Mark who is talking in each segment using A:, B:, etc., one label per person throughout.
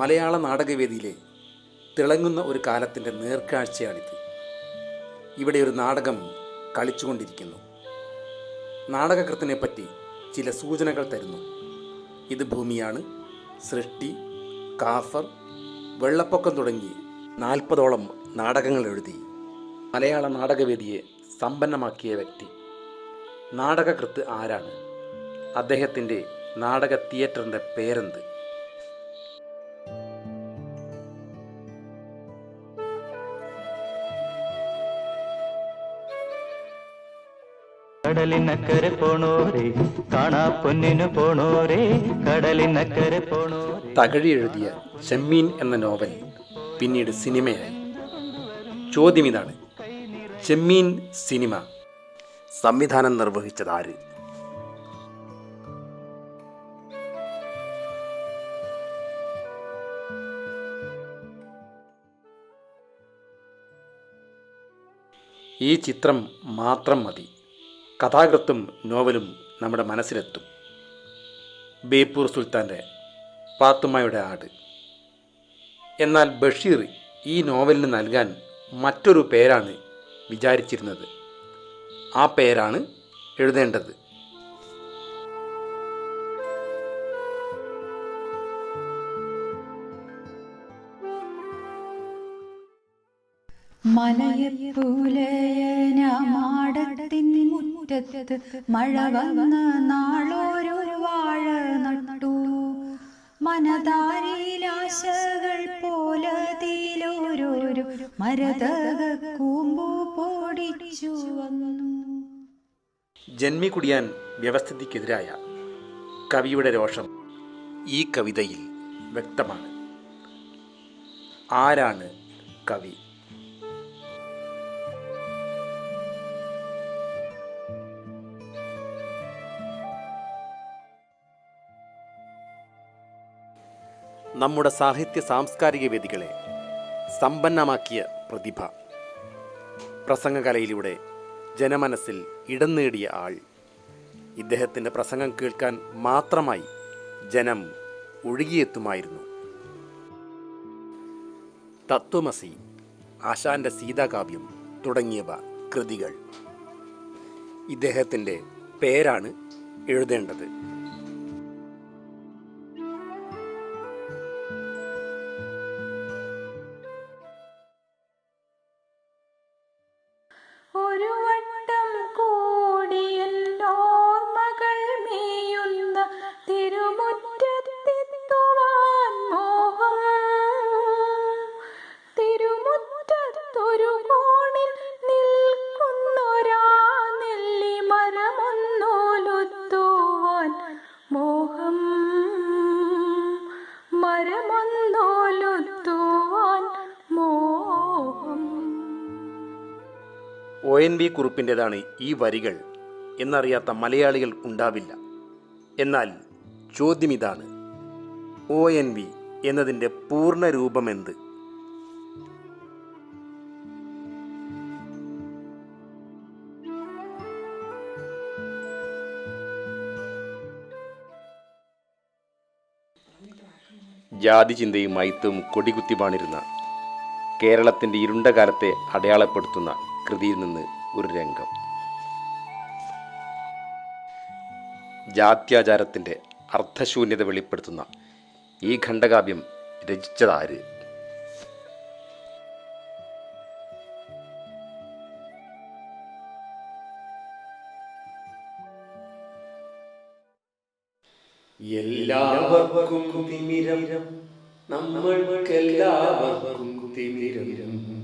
A: മലയാള നാടകവേദിയിലെ തിളങ്ങുന്ന ഒരു കാലത്തിന്റെ നേർക്കാഴ്ചയാണിത്. ഇവിടെ ഒരു നാടകം കളിച്ചുകൊണ്ടിരിക്കുന്നു. നാടകകൃത്തിനെ പറ്റി ചില സൂചനകൾ തരുന്നു. ഇത് ഭൂമിയാണ്. സൃഷ്ടി കാഫർ വെള്ളപ്പൊക്കം തുടങ്ങി നാൽപ്പതോളം നാടകങ്ങൾ എഴുതി. മലയാള നാടകവേദിയെ സമ്പന്നമാക്കിയ വ്യക്തി. നാടകകൃത്ത് ആരാണ്? അദ്ദേഹത്തിന്റെ നാടക തിയേറ്ററിന്റെ പേരെന്ത്?
B: കടലിനക്കരെ പോണോരേ കാണാ പൊന്നിനു പോണോരേ കടലിനക്കരെ പോണോരേ.
A: തകഴി എഴുതിയ ചെമ്മീൻ എന്ന നോവൽ പിന്നീട് സിനിമയായി. ചോദ്യം ഇതാണ് ചെമ്മീൻ സിനിമ സംവിധാനം നിർവഹിച്ചത് ആര് ഈ ചിത്രം മാത്രം മതി. കഥാകൃത്തും നോവലും നമ്മുടെ മനസ്സിലെത്തും. ബേപ്പൂർ സുൽത്താന്റെ പാത്തുമ്മയുടെ ആട്. എന്നാൽ ബഷീർ ഈ നോവലിന് നൽകാൻ മറ്റൊരു പേരാണ് വിചാരിച്ചിരുന്നത്. ആ പേരാണ് എഴുതേണ്ടത്.
C: മലയപ്പൂലയനമാടത്തിൻ മുറ്റത്ത് മഴ വന്ന നാളോരോ വാഴ നട്ടു. മനതാരിലാശകൾ പോലതിലോരോരോ മരതക കൂമ്പു പൊടിച്ചു വന്നു.
A: ജന്മി കുടിയാൻ വ്യവസ്ഥിതിക്കെതിരായ കവിയുടെ രോഷം ഈ കവിതയിൽ വ്യക്തമാണ്. ആരാണ് കവി? നമ്മുടെ സാഹിത്യ സാംസ്കാരിക വേദികളെ സമ്പന്നമാക്കിയ പ്രതിഭ. പ്രസംഗകലയിലൂടെ ജനമനസ്സിൽ ഇടം നേടിയ ആൾ. ഇദ്ദേഹത്തിന്റെ പ്രസംഗം കേൾക്കാൻ മാത്രമായി ജനം ഒഴുകിയെത്തുമായിരുന്നു. തത്വമസി ആശാന്റെ സീതാകാവ്യം തുടങ്ങിയവ കൃതികൾ. ഇദ്ദേഹത്തിന്റെ പേരാണ് എഴുതേണ്ടത്.
C: ഒരു
A: എൻ വി കുറിപ്പിന്റെതാണ് ഈ വരികൾ എന്നറിയാത്ത മലയാളികൾ ഉണ്ടാവില്ല. എന്നാൽ ചോദ്യം ഇതാണ് ഒ എൻ വി എന്നതിന്റെ പൂർണ രൂപമെന്ത് ജാതി ചിന്തയും മയത്തും കൊടികുത്തി പാണിരുന്ന കേരളത്തിന്റെ ഇരുണ്ട കാലത്തെ അടയാളപ്പെടുത്തുന്ന കൃതിയിൽ നിന്ന് ഒരു രംഗം. ജാത്യാചാരത്തിന്റെ അർത്ഥശൂന്യത വെളിപ്പെടുത്തുന്ന ഈ ഖണ്ഡകാവ്യം രചിച്ചതാര്? എല്ലാവർക്കും തിമിരം. നമ്മൾക്കെല്ലാവർക്കും തിമിരം.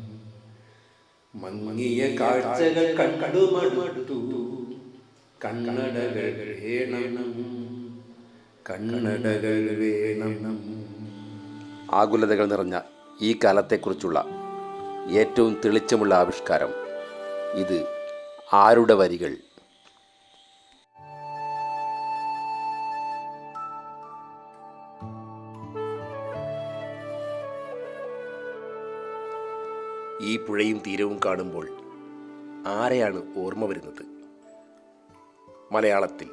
A: മങ്ങിയ കാഴ്ചകൾ കണ്ടു മടുത്തു കണ്ണടകൾ വേണം. കണ്ണടകൾ വേണം. ആകുലതകൾ നിറഞ്ഞ ഈ കാലത്തെക്കുറിച്ചുള്ള ഏറ്റവും തെളിച്ചമുള്ള ആവിഷ്കാരം ഇത് ആരുടെ വരികൾ? ഈ പുഴയും തീരവും കാണുമ്പോൾ ആരെയാണ് ഓർമ്മ വരുന്നത്? മലയാളത്തിൽ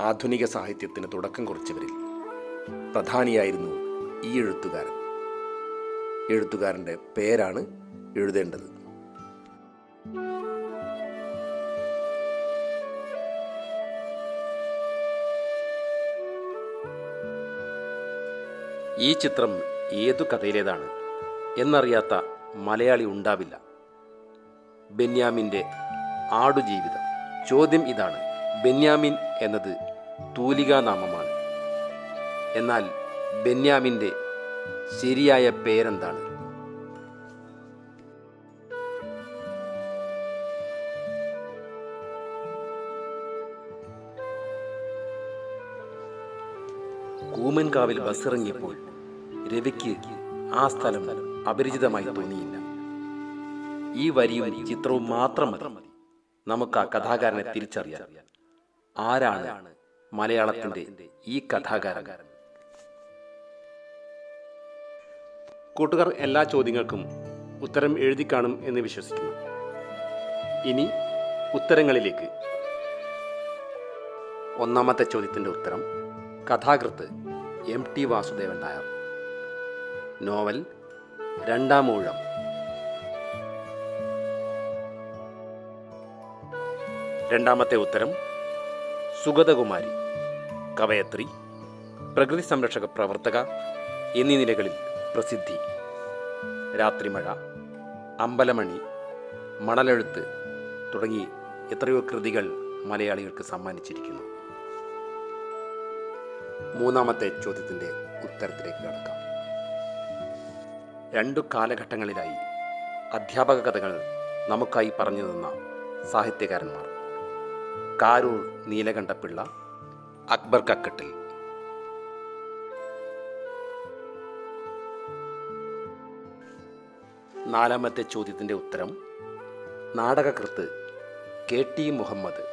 A: ആധുനിക സാഹിത്യത്തിന് തുടക്കം കുറിച്ചവരിൽ പ്രധാനിയായിരുന്നു ഈ എഴുത്തുകാരൻ. എഴുത്തുകാരന്റെ പേരാണ് എഴുതേണ്ടത്. ഈ ചിത്രം ഏതു കഥയിലേതാണ് എന്നറിയാത്ത മലയാളി ഉണ്ടാവില്ല. ബെന്യാമിന്റെ ആടുജീവിതം. ചോദ്യം ഇതാണ്. ബെന്യാമിൻ എന്നത് തൂലികാനാമമാണ്. എന്നാൽ ബെന്യാമിന്റെ ശരിയായ പേരെന്താണ്? കൂമൻകാവിൽ ബസ്സിറങ്ങിയപ്പോൾ രവിക്ക് ആ സ്ഥലം അപരിചിതമായി തോന്നിയില്ല. ഈ വരിയും ചിത്രവും മാത്രം മതി. നമുക്ക് ആ കഥാകാരനെ തിരിച്ചറിയാൻ ആരാണ് മലയാളത്തിന്റെ ഈ കഥാകാരൻ? കൂട്ടുകാർ എല്ലാ ചോദ്യങ്ങൾക്കും ഉത്തരം എഴുതി കാണും എന്ന് വിശ്വസിക്കുന്നു. ഇനി ഉത്തരങ്ങളിലേക്ക്. ഒന്നാമത്തെ ചോദ്യത്തിന്റെ ഉത്തരം കഥാകൃത്ത് M T Vasudevan Nair. Novel Randam Oozham. രണ്ടാമത്തെ ഉത്തരം സുഗതകുമാരി കവയത്രി പ്രകൃതി സംരക്ഷക പ്രവർത്തക എന്നീ നിലകളിൽ പ്രസിദ്ധി. രാത്രിമഴ അമ്പലമണി മണലെഴുത്ത് തുടങ്ങി എത്രയോ കൃതികൾ മലയാളികൾക്ക് സമ്മാനിച്ചിരിക്കുന്നു. മൂന്നാമത്തെ ചോദ്യത്തിന്റെ ഉത്തരത്തിലേക്ക് കടക്കാം. രണ്ടു കാലഘട്ടങ്ങളിലായി അധ്യാപക കഥകൾ നമുക്കായി പറഞ്ഞു തന്ന സാഹിത്യകാരന്മാർ. കാരൂർ നീലകണ്ഠപിള്ള അക്ബർ കക്കട്ടിൽ. നാലാമത്തെ ചോദ്യത്തിന്റെ ഉത്തരം നാടകകൃത്ത് കെ ടി മുഹമ്മദ്.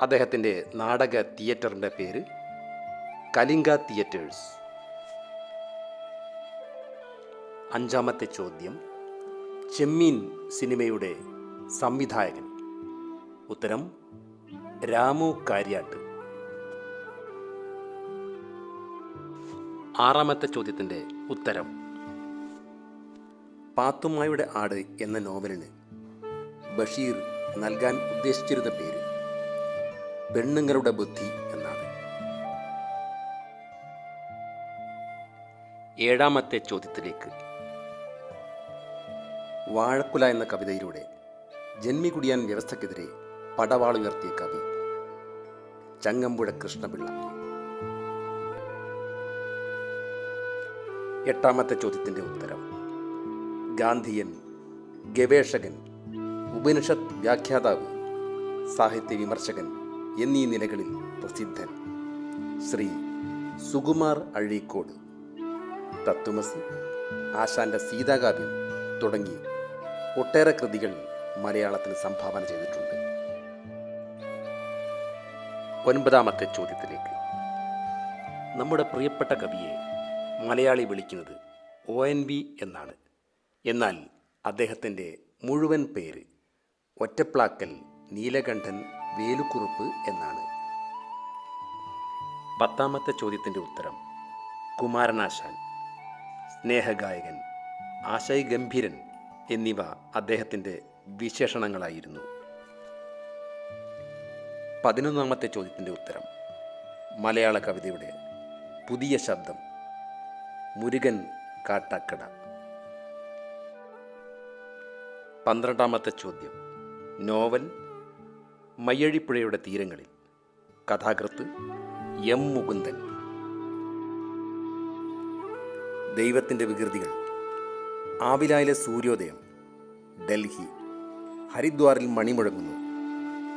A: അദ്ദേഹത്തിന്റെ നാടക തിയേറ്ററിന്റെ പേര് കലിംഗ തിയേറ്റേഴ്സ്. അഞ്ചാമത്തെ ചോദ്യം. ചെമ്മീൻ സിനിമയുടെ സംവിധായകൻ. ഉത്തരം രാമു കാര്യാട്ട്. ആറാമത്തെ ചോദ്യത്തിന്റെ ഉത്തരം. പാത്തുമ്മായുടെ ആട് എന്ന നോവലിന് ബഷീർ നൽകാൻ ഉദ്ദേശിച്ചിരുന്ന പേര് പെണ്ണുങ്ങളുടെ ബുദ്ധി എന്നാണ്. ഏഴാമത്തെ ചോദ്യത്തിലേക്ക് വാഴക്കുല എന്ന കവിതയിലൂടെ ജന്മികുടിയാൻ വ്യവസ്ഥക്കെതിരെ പടവാളുയർത്തിയ കവി ചങ്ങമ്പുഴ കൃഷ്ണപിള്ള. എട്ടാമത്തെ ചോദ്യത്തിന്റെ ഉത്തരം. ഗാന്ധിയൻ ഗവേഷകൻ ഉപനിഷത് വ്യാഖ്യാതാവ് സാഹിത്യ വിമർശകൻ എന്നീ നിലകളിൽ പ്രസിദ്ധൻ ശ്രീ സുകുമാർ അഴീക്കോട് തത്വമസി ആശാന്റെ സീതാകാവ്യം തുടങ്ങി ഒട്ടേറെ കൃതികൾ മലയാളത്തിന് സംഭാവന ചെയ്തിട്ടുണ്ട്. ഒൻപതാമത്തെ ചോദ്യത്തിലേക്ക്. നമ്മുടെ പ്രിയപ്പെട്ട കവിയെ മലയാളി വിളിക്കുന്നത് ഒ എൻ വി എന്നാണ്. എന്നാൽ അദ്ദേഹത്തിന്റെ മുഴുവൻ പേര് ഒറ്റപ്ലാക്കൽ നീലകണ്ഠൻ വേലുക്കുറുപ്പ് എന്നാണ്. പത്താമത്തെ ചോദ്യത്തിന്റെ ഉത്തരം കുമാരനാശാൻ. സ്നേഹഗായകൻ ആശയ് ഗംഭീരൻ എന്നിവ അദ്ദേഹത്തിന്റെ വിശേഷണങ്ങളായിരുന്നു. പതിനൊന്നാമത്തെ ചോദ്യത്തിന്റെ ഉത്തരം. മലയാള കവിതയുടെ പുതിയ ശബ്ദം മുരുകൻ കാട്ടക്കട. പന്ത്രണ്ടാമത്തെ ചോദ്യം. നോവൽ മയ്യഴിപ്പുഴയുടെ തീരങ്ങളിൽ. കഥാകൃത്ത് എം മുകുന്ദൻ. ദൈവത്തിന്റെ വികൃതികൾ ആവിലായിലെ സൂര്യോദയം ഡൽഹി ഹരിദ്വാറിൽ മണിമുഴങ്ങുന്നു.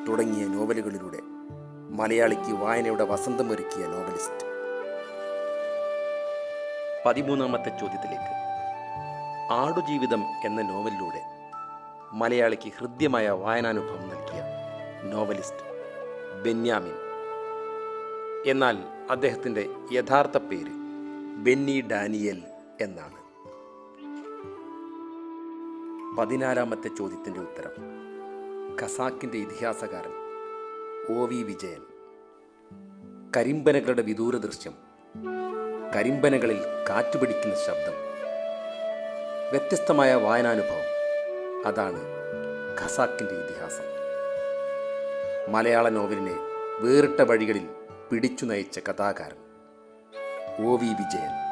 A: തുടങ്ങിയ നോവലുകളിലൂടെ മലയാളിക്ക് വായനയുടെ വസന്തം ഒരുക്കിയ നോവലിസ്റ്റ്. പതിമൂന്നാമത്തെ ചോദ്യത്തിലേക്ക്. ആടുജീവിതം എന്ന നോവലിലൂടെ മലയാളിക്ക് ഹൃദ്യമായ വായനാനുഭവം നൽകിയ നോവലിസ്റ്റ് ബെന്യാമിൻ. എന്നാൽ അദ്ദേഹത്തിന്റെ യഥാർത്ഥ പേര് ബെന്നി ഡാനിയൽ എന്നാണ്. പതിനാലാമത്തെ ചോദ്യത്തിന്റെ ഉത്തരം. ഖസാക്കിന്റെ ഇതിഹാസകാരൻ ഒ വി വിജയൻ. കരിമ്പനകളുടെ വിദൂര ദൃശ്യം കരിമ്പനകളിൽ കാറ്റുപിടിക്കുന്ന ശബ്ദം വ്യത്യസ്തമായ വായനാനുഭവം. അതാണ് ഖസാക്കിന്റെ ഇതിഹാസം. മലയാള നോവലിനെ വേറിട്ട വഴികളിൽ പിടിച്ചു നയിച്ച കഥാകാരൻ ഒ വി വിജയൻ.